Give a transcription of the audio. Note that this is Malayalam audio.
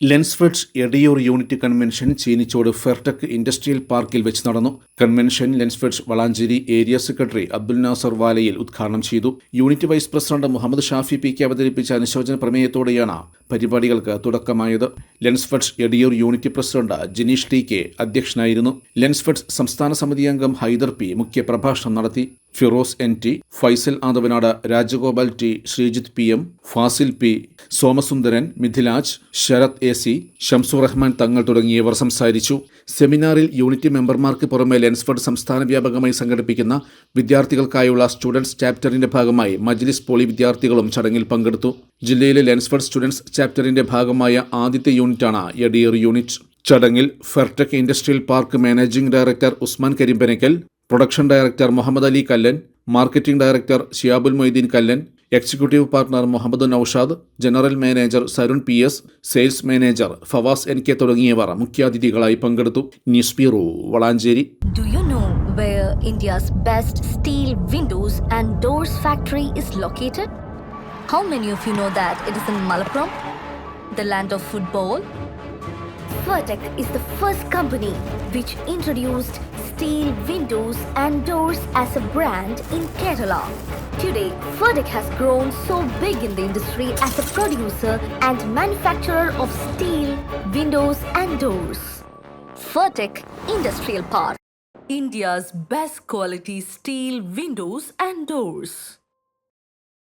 Lensfed Edayur unit convention Cheenichode Fertech industrial പാർക്കിൽ വെച്ച് നടന്നു. Convention Lensfed Valanchery area secretary Abdul Nasar Valayil ഉദ്ഘാടനം ചെയ്തു. Unit vice president Muhammad Shafi P K അവതരിപ്പിച്ച അനുശോചന പ്രമേയത്തോടെയാണ് പരിപാടികൾക്ക് തുടക്കമായത്. Lensfed Edayur unit president Jineesh T K അധ്യക്ഷനായിരുന്നു. ലെൻസ്ഫെഡ് സംസ്ഥാന സമിതി അംഗം ഹൈദർ പി മുഖ്യ പ്രഭാഷണം നടത്തി. Firoz N T Faisal Athavanad Rajagopal T Sreejith P M Fasil P Somasundaran Mithilaj Sharath A C Shamsur Rahman Thangal തുടങ്ങിയവർ സംസാരിച്ചു. സെമിനാറിൽ യൂണിറ്റ് മെമ്പർമാർക്ക് പുറമെ ലെൻസ്ഫർഡ് സംസ്ഥാന വ്യാപകമായി സംഘടിപ്പിക്കുന്ന വിദ്യാർത്ഥികൾക്കായുള്ള സ്റ്റുഡൻസ് ചാപ്റ്ററിന്റെ ഭാഗമായി മജ്ലിസ് പോളി വിദ്യാർത്ഥികളും ചടങ്ങിൽ പങ്കെടുത്തു. ജില്ലയിലെ ലെൻസ്ഫർഡ് സ്റ്റുഡൻസ് ചാപ്റ്ററിന്റെ ഭാഗമായ ആദ്യത്തെ യൂണിറ്റാണ് എഡിയർ യൂണിറ്റ്. ചടങ്ങിൽ Fertech industrial park managing director Usman Karimbanakkal production director Muhammad Ali Kallan marketing director Shiyabul Moideen Kallan executive partner Muhammad Naushad general manager Sarun P S sales manager Fawas N K തുടങ്ങിയവർ മുഖ്യാതിഥികളായി പങ്കെടുത്തു news bureau Valanchery where India's best steel windows and doors factory is located? How many of you know that it is in Malappuram, the land of football? Vertec is the first company which introduced steel windows and doors as a brand in Kerala. Today, Vertec has grown so big in the industry as a producer and manufacturer of steel windows and doors. Vertec Industrial Park. India's best quality steel windows and doors.